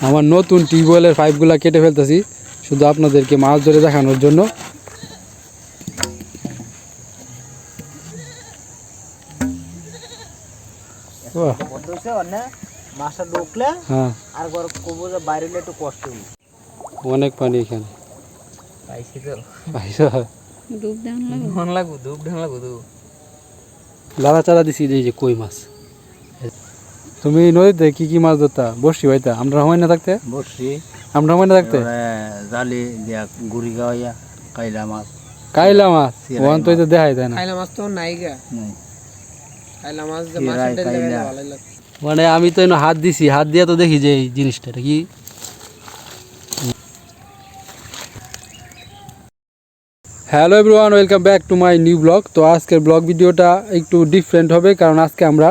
আমার নতুন টিউবওয়েলের পাইপগুলো কেটে ফেলতেছি শুধু আপনাদেরকে মাছ ধরে দেখানোর জন্য। হ্যাঁ। আর ঘর যে বাইরে একটু কষ্ট অনেক পানি এখানে লাড়া চারা দিছি যে কই মাছ। তুমি নদীতে কি কি মাছ ধরতা? বসছি ভাইতা আমরা সময় না থাকতে? বসছি আমরা সময় না থাকতে? জালি দিয়া গুড়ি গাওয়া কাইলা মাছ। কাইলা মাছ? ওখান তো দেখাই দেয় না। খাইলা মাছ তো নাই গা। নাই। খাইলা মাছ যে লাগে। মানে আমি তো এনে হাত দিছি। হাত দিয়ে তো দেখি যে এই জিনিসটা এটা কি? Hello everyone welcome back to my new blog তো আজকের ব্লগ ভিডিওটা একটু ডিফারেন্ট হবে কারণ আজকে আমরা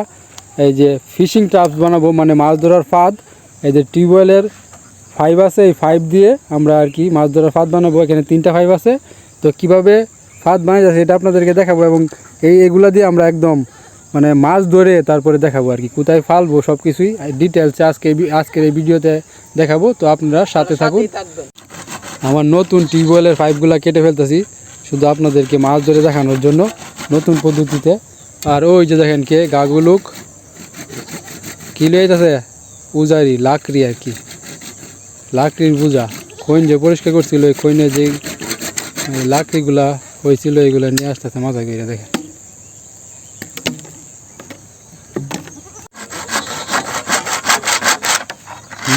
এই যে ফিশিং ট্রাপস বানাবো মানে মাছ ধরার ফাঁদ। এই যে টিউবওয়েলের ফাইভ আছে এই ফাইভ দিয়ে আমরা আর কি মাছ ধরার ফাঁদ বানাবো। এখানে তিনটা ফাইভ আছে। তো কীভাবে ফাঁদ বানাই যাচ্ছে এটা আপনাদেরকে দেখাবো এবং এই এগুলা দিয়ে আমরা একদম মানে মাছ ধরে তারপরে দেখাবো আর কি কোথায় ফালবো সব কিছুই ডিটেলসে আজকে আজকের এই ভিডিওতে দেখাবো। তো আপনারা সাথে থাকুন। আমার নতুন টিউবওয়েলের পাইপগুলো কেটে ফেলতেছি শুধু আপনাদেরকে মাছ ধরে দেখানোর জন্য নতুন পদ্ধতিতে। আর ওই যে দেখেন কে গাগুলুক। কি লইতেছে উজারি লাকড়ি আর কি? লাকড়ির পূজা। কইন যে পরিষ্কার করছিল ওই খৈনে যে লাকড়িগুলা হয়েছিল এগুলো নিয়ে আসতেছে মজা করে দেখেন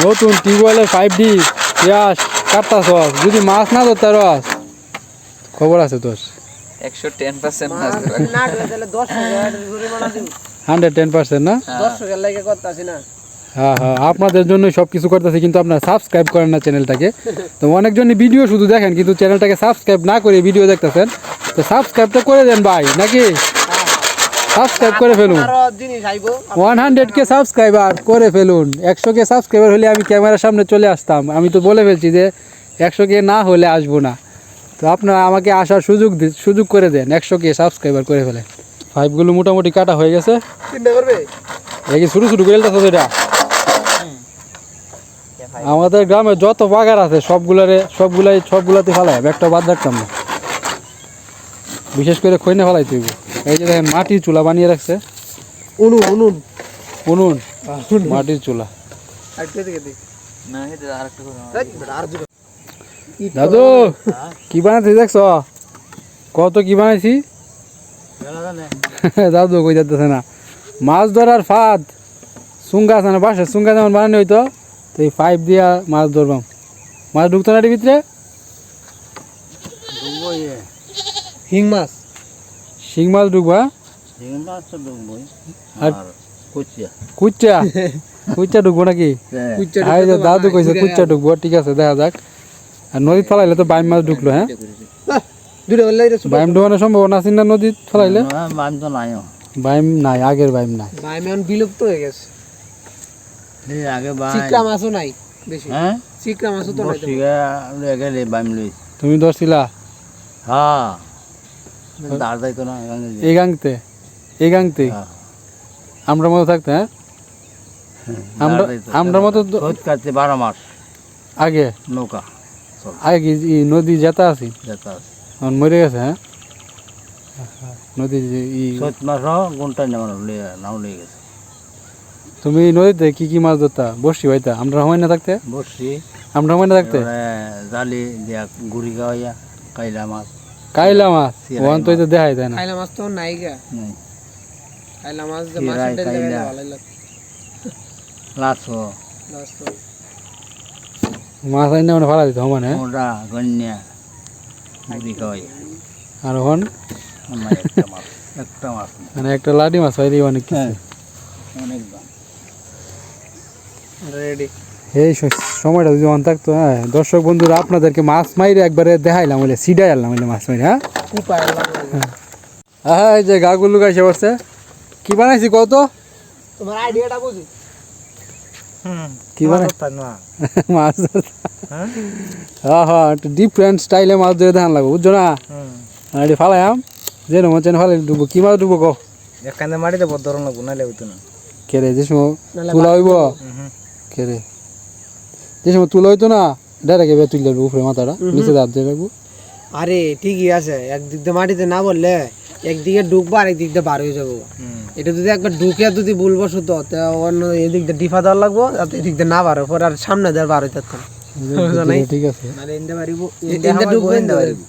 নতুন টিউবওয়েলের পাইপ দি ইয়াস কাটতাছ যদি মাছ না ধরতে রস খবর আছে তোর। একশো ten percent hundred ten percent না? দশ লাগে করতেছি না। হ্যাঁ হ্যাঁ আপনাদের জন্য সব কিছু করতেছি কিন্তু আপনারা সাবস্ক্রাইব করেন না চ্যানেলটাকে তো অনেকজনই ভিডিও শুধু দেখেন কিন্তু চ্যানেলটাকে সাবস্ক্রাইব না করে ভিডিও দেখতেছেন। তো সাবস্ক্রাইবটা করে দেন ভাই নাকি? সাবস্ক্রাইব করে ফেলুন। আরও জিনিস আইবো। ওয়ান হান্ড্রেড কে সাবস্ক্রাইবার করে ফেলুন। একশো কে সাবস্ক্রাইবার হলে আমি ক্যামেরার সামনে চলে আসতাম। আমি তো বলে ফেলছি যে একশো কে না হলে আসব না। তো আপনারা আমাকে আসার সুযোগ সুযোগ করে দেন একশো কে সাবস্ক্রাইবার করে ফেলেন পাইপগুলো মোটামুটি কাটা হয়ে গেছে। চিন্তা করবে? দেখি শুরু শুরু করে তো এটা আমাদের গ্রামে যত বাগার আছে সবগুলারে সবগুলাই সবগুলাতে ফেলাই একটা বাদ রাখতাম না। বিশেষ করে খৈনে ফেলাই তুই এই যে দেখেন মাটির চুলা বানিয়ে রাখছে। উনুন উনুন। উনুন মাটির চুলা। দাদু কি বানাইছি দেখছ? কত কি বানাইছি? দাদু কই যাচ্ছে না। মাছ ধরার ফাঁদ। সুঙ্গা আছে না বাসে সুঙ্গা যেমন বানানো হইতো তো এই পাইপ দিয়া মাছ ধরবাম। মাছ ঢুকতো না এটির ভিতরে? মাছ। শিং মাছ ঢুকবা শিং মাছ কুচিয়া। কুচ্চা কুচ্চা ঢুকবো নাকি? কুচ্চা আই যে ঢুকতে দাদু কইছে কুচ্চা ঢুকবো ঠিক আছে দেখা যাক। আর নদীত ফেলাইলে তো বাইম মাছ ঢুকলো হ্যাঁ? দুটো হলে এটা বাইম ঢুকানোর সম্ভাবনা আছে না নদীত ফেলাইলে? বাম তো নাইও বাইম নাই আগের বাইম নাই। ভাই এখন বিলুপ্ত হয়ে গেছে। এই আগে বাই চিকরা মাছও নাই বেশি। হ্যাঁ? চিকরা মাছও তো নাই বসি গেলে বাম লই। তুমি ধরছিলা হ্যাঁ। দাঁড় যাইতো না এই গাংতে? এই গাংতে হ্যাঁ। আমরা মতো থাকতে হ্যাঁ? আমরা আমরা মতো কাটতে বারো মাস। আগে? নৌকা আগে নদী যেতা আছি? যেতে আছে। এখন মরে গেছে হ্যাঁ? নদীতে ই চৈত মাস গুনটা নাও লিয়ে গেছে। তুমি নদীতে কি কি মাছ ধরতা? বসছি ভাইতা? আমরা সময় না থাকতে? বসছি আমরা সময় না থাকতে? জালি দিয়া গুড়ি গাওয়া কাইলা মাছ। কাইলা মাছ? ওখান তো তো দেখাই দেয় না। খাইলা মাছ তো নাই গা। নাই। খাইলা মাছ যে ডাল কাইলা। ভালো লাগে। লাছো মাছ আইনে মানে ভাড়া দিতে মানে হ্যাঁ? মোটা গন্যা। আর নাই একটা মাছ একটা মাছ মানে একটা লাডি মাছ হয় অনেক কিছু। হ্যাঁ। অনেক দাম। রেডি এই সময়টা যদি অন থাকতো হ্যাঁ। দর্শক বন্ধুরা আপনাদেরকে মাছ মাইরে একবারে দেখাইলাম বলে সিডাই আনলাম বলে মাছ মাইরে হ্যাঁ? হ্যাঁ এই যে গাগুলো গাইছে পড়ছে। কি বানাইছি কত তোমার আইডিয়াটা বুঝি? কি বানাই মাছ ধরতে। হ্যাঁ? হ্যাঁ একটু ডিফারেন্ট স্টাইলে মাছ ধরে দেখান লাগবো বুঝছ না? আর এটি ফালাইম যে মন চেন ফালাই ডুবো। কি মাছ ডুবো কো? এখানে মাটিতে বড় ধরন লাগবো নাহলে হইতো না। কে রে যে সময় তুলা হইব? কে রে? যে সময় তুলা হইতো না ডাইরেক্ট এবার তুলে দেবো উপরে মাথাটা নিচে দাঁত দিয়ে রাখব। আরে ঠিকই আছে একদিক দিয়ে মাটিতে না বললে একদিকে ঢুকবো আর একদিক দিয়ে বার হয়ে যাব। এটা যদি একবার ঢুকে যদি ভুল বসত তা অন্য এদিক দিয়ে ডিফা দেওয়ার লাগবো যাতে এদিক দিয়ে না বার হয় পরে আর সামনে দিয়ে বার হইতে পারতাম ঠিক আছে। এদিকে ঢুকবো এদিকে বার হইবো।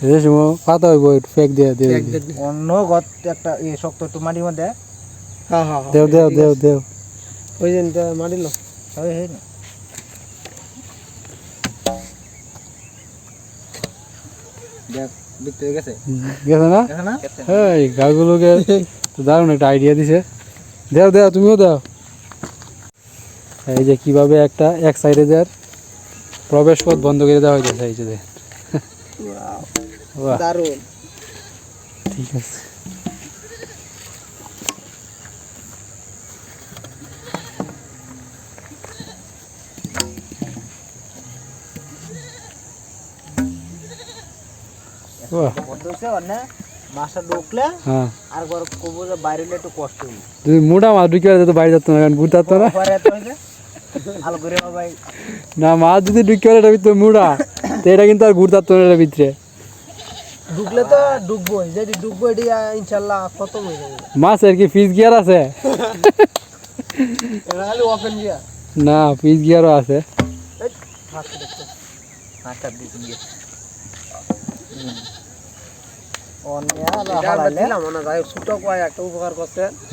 তো যে সময় পাতা হইব ফেক দিয়ে দিয়ে দিবি। এক দিয়ে- অন্য গত একটা শক্ত একটু মাটির মধ্যে হ্যাঁ হ্যাঁ। দেও দেও দেও দেও। ওই যে মারিল। না। দেখ। গেছে? গেছে না? এই গাগুলোকে তো দারুণ একটা আইডিয়া দিছে। দেও দেও তুমিও দাও। এই যে কীভাবে একটা এক সাইডে দেওয়ার প্রবেশ পথ বন্ধ করে দেওয়া হয়েছে এই যে দারুণ। ঠিক আছে। মোটা মাছ ঢুকে যেত বাইরে যেত না কারণ বুঝতে পারতো না পরে এত হইলে আলো করে ভাই না মাছ যদি ঢুকে এটার ভিতরে মুড়া তো এটা কিন্তু আর ঘুরতে পারতো না এটার ভিতরে ঢুকলে তো ঢুকবো যদি ঢুকবো এটি ইনশাল্লাহ খতম হয়ে যাবে মাছের কি ফিস গিয়ার আছে এটা খালি ওপেন গিয়া না ফিস গিয়ারও আছে হাতটা দিয়েছেন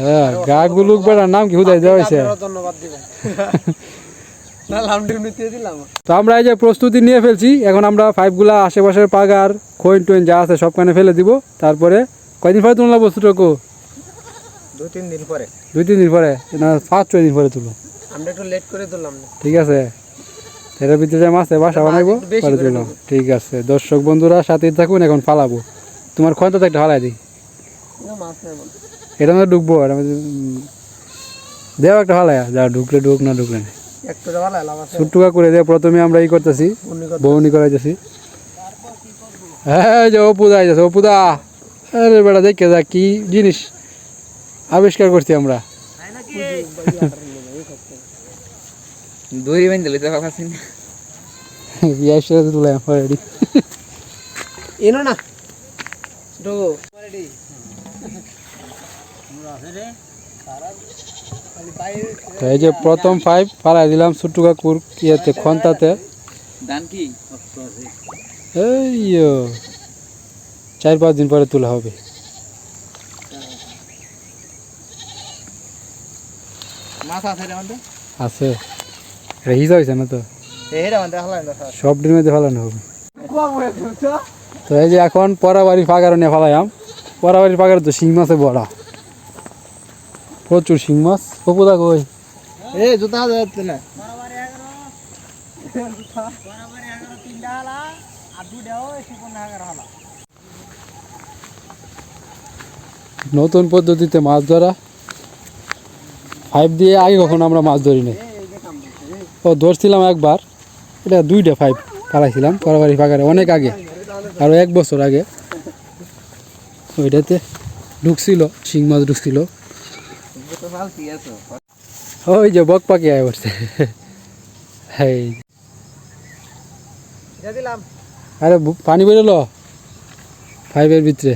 হ্যাঁ গা গুলুক বেড়ার নাম কি হুদাই দেওয়া হয়েছে? ধন্যবাদ দিবেন না লামডি নিতে দিলাম। তো আমরা এই যে প্রস্তুতি নিয়ে ফেলছি এখন আমরা পাইপগুলা আশেপাশের পাগার টোয়েন যা আছে সবখানে ফেলে দিব। তারপরে কয়দিন পরে তুললাম বস্তুটুকু? দুই তিন দিন পরে। দুই তিন দিন পরে? না পাঁচ ছয় দিন পরে তুলো আমরা একটু লেট করে দিলাম ঠিক আছে। এটার ভিতরে মাছে বাসা বানাইবো পরে করে ঠিক আছে। দর্শক বন্ধুরা সাথে থাকুন এখন ফালাবো তোমার খন্তা একটা ফালাই দিই। এটা আমরা ঢুকবো এটা দেও একটা ফালাই যা ঢুকলে ঢুক না ঢুকলে না। ছোট্টুকা করে দিয়ে প্রথমে আমরা ই করতেছি বউনি করাইতেছি। হ্যাঁ যে অপুদা আইতেছে অপুদা আরে বেটা দেখে যা কি জিনিস আবিষ্কার করছি আমরা। দড়ি বেঁধে লইতে পারছি না সাথে এনো না। ঢোকো তো এই যে প্রথম পাইপ ফালাই দিলাম ছোট্টু কাকুর ইয়েতে খন্তাতে। এই চার পাঁচ দিন পরে তোলা হবে। আছে হিসা হয়েছে না তো? সব মধ্যে ফালানো হবে। তো এই যে এখন পরাবাড়ি ফাগার নিয়ে ফালাইয়াম। পরাবাড়ি ফাগার তো শিং মাছে বড়া। প্রচুর শিং মাছ। পপুদা কই এ জুতা যাচ্ছে না। নতুন পদ্ধতিতে মাছ ধরা। ফাইভ দিয়ে আগে কখনো আমরা মাছ ধরি নাই। ও ধরছিলাম একবার। এটা দুইটা ফাইভ ফালাইছিলাম পরাবাড়ি ফাগারে অনেক আগে। আরও এক বছর আগে ওইটাতে ঢুকছিল শিং মাছ ঢুকছিল। ওই যে বক পাখি আয় পড়ছে। আরে পানি বেরোলো? ফাইভের ভিতরে।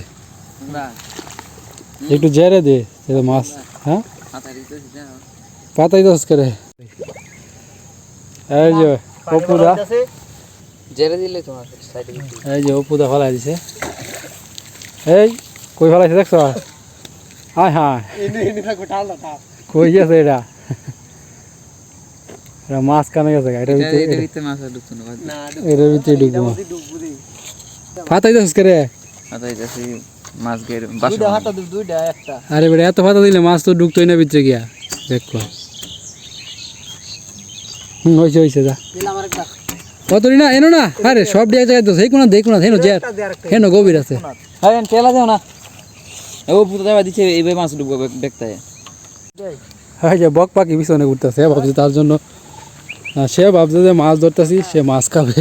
একটু জেরে দে এটা মাছ হ্যাঁ? পাতাই দশ করে এই যে জেরে দিলে তোমার সাইডে এই যে অপুদা ফেলাই দিছে। এই কই ফেলাইছে দেখছ? হায় হায় এনে এনে থাকো ঠান্ডা থাক কই গেছে এটা? এটা মাছ কানে গেছে গা, এটার এটা ভিতরে এটা ভিতরে মাছ আর ঢুকতো না না এটার ভিতরে ঢুকবো। মাছ ঢুকবো দি পাতাই দশ করে মাথা দিতেছি মাছ গের বাসা দুইটা হাতটা দুইটা একটা। আরে বেটা এত পাতা দিলে মাছ তো ঢুকতোই না ভিতরে গিয়া। দেখো। হুম হয়েছে হয়েছে যা। দিলাম আরেকটা। কতরি না? এনো না? আরে সব দিয়ে জায়গায় তো সেই কোনো দেখো না হেনো হেনো গভীর আছে। হ্যাঁ টেলা দাও না। ও পুতো দেওয়া দিচ্ছে এইভাবে মাছ দেখতে হ্যাঁ যে বক পাখি পিছনে ঘুরতেছে ভাবছি তার জন্য। সে ভাবছে যে মাছ ধরতেছি সে মাছ খাবে।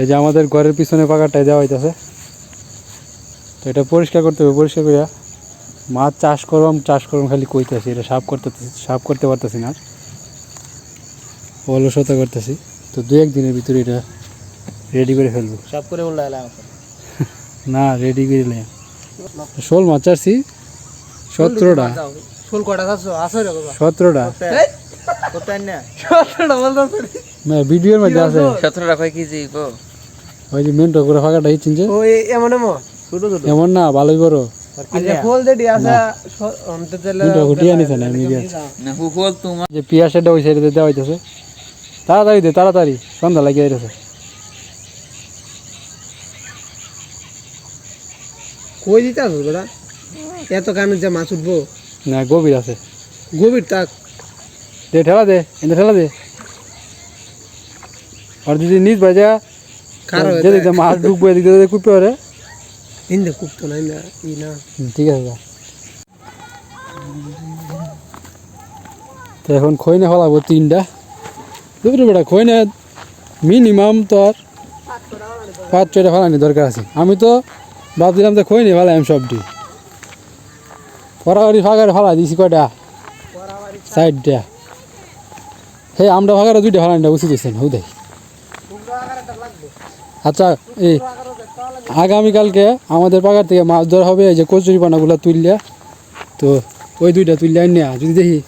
এই যে আমাদের ঘরের পিছনে পাকাটাই দেওয়া হইতেছে। তো এটা পরিষ্কার করতে হবে পরিষ্কার করিয়া। মাছ চাষ করবাম চাষ করবাম খালি কইতেছি এটা সাফ করতে সাফ করতে পারতেছি না অলসতা করতেছি। তো দু একদিনের ভিতরে এটা রেডি করে ফেলব। সব করে বললে না রেডি করে নিলাম শোল মাছ চাচ্ছি সতেরোটা। কটা না? ভিডিওর মধ্যে আছে। কয় কেজি ওই যে ফাঁকাটা এমন না ভালোই বড়। যে ওই সাইডে দেওয়া হইতেছে। তাড়াতাড়ি দে তাড়াতাড়ি। সন্ধ্যা লাগিয়ে যাইতেছে কই দিতে আসো বেটা? এত কানে যে মাছ উঠবো। না গভীর আছে। গভীর তাক দে ঠেলা দে এনে ঠেলা দে। আর যদি নিজ বাজা কারও যেদিকে মাছ ঢুকবো এদিকে কুপে ওরে। ইন্দে কুপতো না ঠিক আছে তো এখন খৈনে ফলাবো তিনটা। দুপুরে বেটা খৈনে মিনিমাম তোর পাঁচ ছয়টা ফেলানি দরকার আছে। আমি তো ভাবছিলাম তো খৈনে ফেলাম সবটি। পরাবাড়ি ফাঁকারে ফেলা দিছি কয়টা? সাইডটা হে আমরা ফাঁকারে দুইটা ফেলানিটা উচিত হয়েছে হৌ দেখ আচ্ছা এই আগামীকালকে আমাদের পাকার থেকে মাছ ধরা হবে এই যে কচুরি পানাগুলো তুললে তো ওই দুইটা তুললে আনিয়া যদি দেখি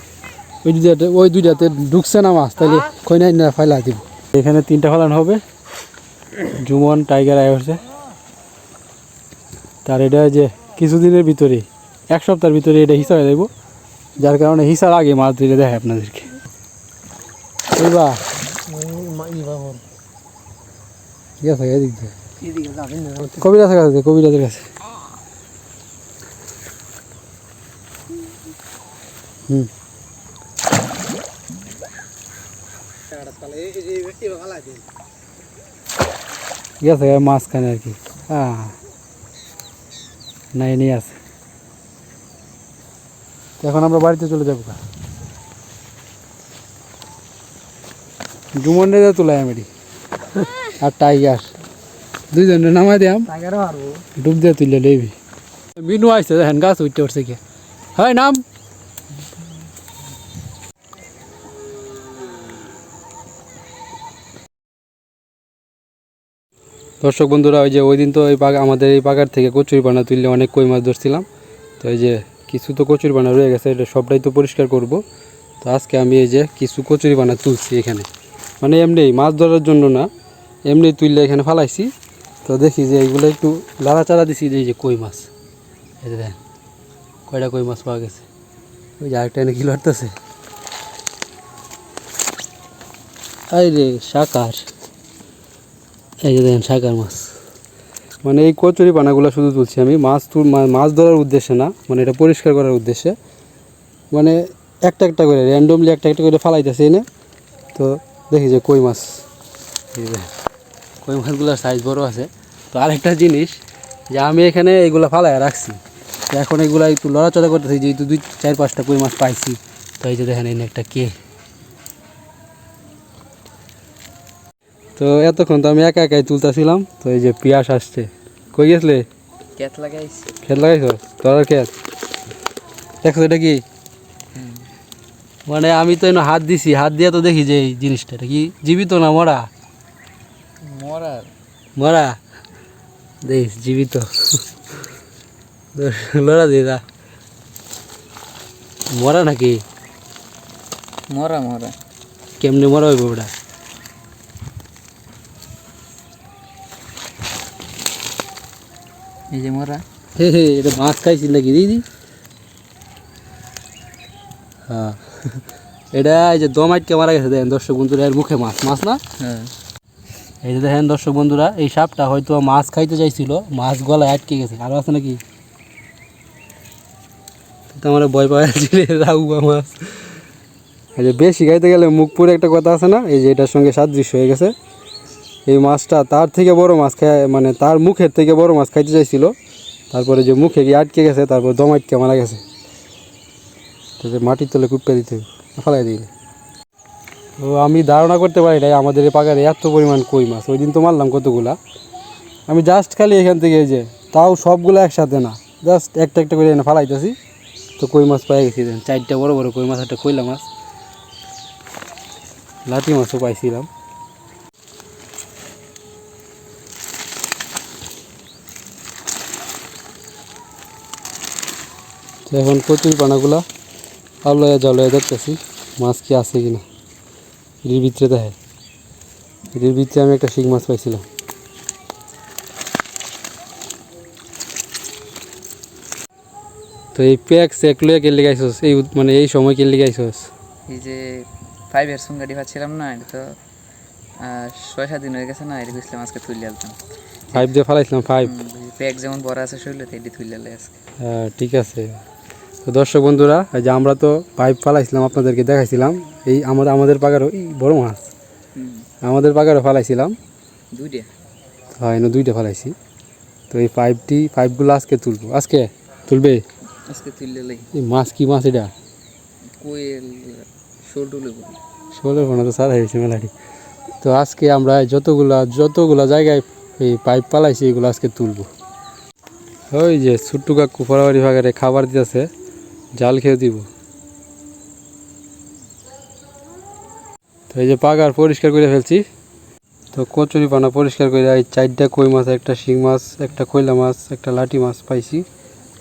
ওই দুইটাতে ওই দুইটাতে ঢুকছে না মাছ তাহলে খৈনা আনিয়া ফাইলা দিব। এখানে তিনটা ফেলানো হবে। জুমন টাইগার আয় হচ্ছে তার এটা যে কিছুদিনের ভিতরে এক সপ্তাহের ভিতরে এটা হিসাবে দেব। যার কারণে হিসাব আগে মাছ ধরে দেখায় আপনাদেরকে। এইবা ঠিক আছে এদিক দিয়ে। না কবিরাজের কাছে কবিরাজের কাছে। হুম। ঠিক আছে মাঝখানে আর কি। হ্যাঁ নাই নিয়ে আছে। এখন আমরা বাড়িতে চলে যাব কা। জুমন্ডে তোলাই আমি আর টাইগার দুইজনে নামাই দিয়াম। ডুব দিয়ে তুললে লইবি। মিনু আসছে দেখেন গাছ উঠতে উঠছে কে। হয় নাম। দর্শক বন্ধুরা ওই যে ওই দিন তো এই পাকা আমাদের এই পাকার থেকে কচুরি পানা তুললে অনেক কই মাছ ধরছিলাম। তো এই যে কিছু তো কচুরি পানা রয়ে গেছে এটা সবটাই তো পরিষ্কার করব। তো আজকে আমি এই যে কিছু কচুরি পানা তুলছি এখানে। মানে এমনি মাছ ধরার জন্য না এমনি তুললে এখানে ফালাইছি। তো দেখি যে এইগুলো একটু লাড়াচাড়া দিছি যে এই যে কই মাছ। এই যে দেখেন, কয়টা কই মাছ পাওয়া গেছে। ওই যে আরেকটা এনে কি লড়তেছে। আই রে শাকার এই যে দেখেন শাকার মাছ। মানে এই কচুরি পানাগুলো শুধু তুলছি আমি। মাছ তুল মাছ ধরার উদ্দেশ্যে না মানে এটা পরিষ্কার করার উদ্দেশ্যে। মানে একটা একটা করে র্যান্ডমলি একটা একটা করে ফালাইতেছে এনে। তো দেখি যে কই মাছ। এই দেখেন। কই মাছগুলোর সাইজ বড় আছে। তো আরেকটা জিনিস যে আমি এখানে এগুলো ফালায় রাখছি। এখন এগুলো একটু লড়াচড়া করতেছি যেহেতু দুই চার পাঁচটা কই মাছ পাইছি। তো এই যে দেখেন এনে একটা কে? তো এতক্ষণ তো আমি একা একাই তুলতেছিলাম তো এই যে পিয়াস আসছে। কই গেছলে? ক্যাট লাগাইছি। খেত লাগাইছ? তোর দেখছ এটা কি? মানে আমি তো এনে হাত দিছি হাত দিয়ে তো দেখি যে এই জিনিসটা এটা কি জীবিত না মরা? মরার? মরা? দেখ জীবিত। লড়া দিদা মরা নাকি? মরা মরা। কেমনে মরা হইব ওটা এই যে মরা। হে হে এটা মাছ খাইছি নাকি? দিদি হ্যাঁ। এটা এই যে দম আটকে মারা গেছে দেখেন দর্শক বন্ধুরা এর মুখে মাছ। মাছ না? হ্যাঁ। এই যে দেখেন দর্শক বন্ধুরা, এই সাপটা হয়তো মাছ খাইতে চাইছিল, মাছ গলায় আটকে গেছে। আরও আছে নাকি? আমার ভয় পাওয়া যাচ্ছিল রাউবা মাছ। এই যে বেশি খাইতে গেলে মুখ পুরে একটা কথা আছে না? এই যে এটার সঙ্গে সাদৃশ্য হয়ে গেছে। এই মাছটা তার থেকে বড় মাছ খায় মানে তার মুখের থেকে বড় মাছ খাইতে চাইছিল। তারপরে যে মুখে গিয়ে আটকে গেছে, তারপর দম আটকে মারা গেছে। মাটির তলে কুপে দিতে ফালাই দিলে। তো আমি ধারণা করতে পারি নাই, আমাদের এই পাকারে এত পরিমাণ কই মাছ, ওই দিন তো মারলাম কতগুলা। আমি জাস্ট খালি এখান থেকে যে, তাও সবগুলো একসাথে না জাস্ট একটা একটা করে এনে ফালাইতেছি, তো কই মাছ পাই গেছি দেন, চারটা বড় বড় কই মাছ, একটা কইলা মাছ লাটি মাছও পাইছিলাম। এখন কচুরি পানাগুলা আলোয়া জলয়া দেখতেছি মাছ কি আছে কিনা। এটির ভিতরে দেখে এটির ভিতরে আমি একটা শিং মাছ পাইছিলাম। তো এই প্যাক চেক লইয়া কেলে গাইছস এই মানে এই সময় কেলে গাইছস এই যে ফাইভ ইয়ার্স গাড়ি পাচ্ছিলাম না এটা তো ছয় সাত দিন হয়ে গেছে না এটা বুঝলাম আজকে তুলে আলতাম ফাইভ দিয়ে ফালাইছিলাম ফাইভ প্যাক যেমন বড় আছে শরীরে এটি তুলে আজকে। ঠিক আছে। তো দর্শক বন্ধুরা এই যে আমরা তো পাইপ ফালাইছিলাম আপনাদেরকে দেখাইছিলাম। এই আমাদের আমাদের পাগারও এই বড় মাছ। আমাদের পাগারও ফালাইছিলাম। দুইটা? হয় না দুইটা ফালাইছি। তো এই পাইপটি পাইপগুলো আজকে তুলবো। আজকে তুলবে? আজকে তুলে আলাই এই মাছ কি মাছ এটা? কোয়েল ষোলোর ফোনে তো সারা হয়েছে মেলাটি। তো আজকে আমরা যতগুলা যতগুলা জায়গায় এই পাইপ পালাইছি এগুলো আজকে তুলবো। ওই যে ছোট্টু কাকু ফরাবাড়ি ভাগারে খাবার দিতেছে। জাল খেয়ে দিব। তো এই যে পাগার পরিষ্কার করে ফেলছি। তো কচুরি পানা পরিষ্কার করে এই চারটা কই মাছ একটা শিং মাছ একটা কয়লা মাছ একটা লাটি মাছ পাইছি।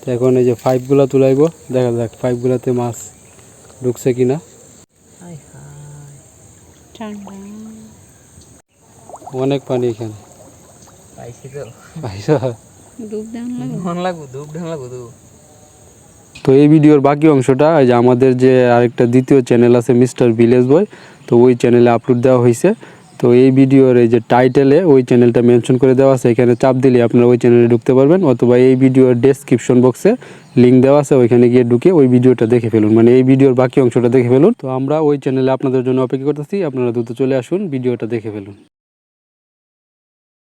তো এখন এই যে পাইপগুলো তুলাইবো। দেখা যাক পাইপগুলোতে মাছ ঢুকছে কিনা। অনেক পানি এখানে। পাইছি তো। পাইছো? মন লাগবো? ধূপ ঢাং লাগবো ধূপ তো এই ভিডিওর বাকি অংশটা, এই যে আমাদের যে আরেকটা দ্বিতীয় চ্যানেল আছে মিস্টার ভিলেজ বয়, তো ওই চ্যানেলে আপলোড দেওয়া হয়েছে তো এই ভিডিওর এই যে টাইটেলে ওই চ্যানেলটা মেনশন করে দেওয়া আছে, এখানে চাপ দিলে আপনারা ওই চ্যানেলে ঢুকতে পারবেন, অথবা এই ভিডিওর ডেসক্রিপশন বক্সে লিঙ্ক দেওয়া আছে, ওইখানে গিয়ে ঢুকে ওই ভিডিওটা দেখে ফেলুন। মানে এই ভিডিওর বাকি অংশটা দেখে ফেলুন। তো আমরা ওই চ্যানেলে আপনাদের জন্য অপেক্ষা করতেছি, আপনারা দ্রুত চলে আসুন, ভিডিওটা দেখে ফেলুন।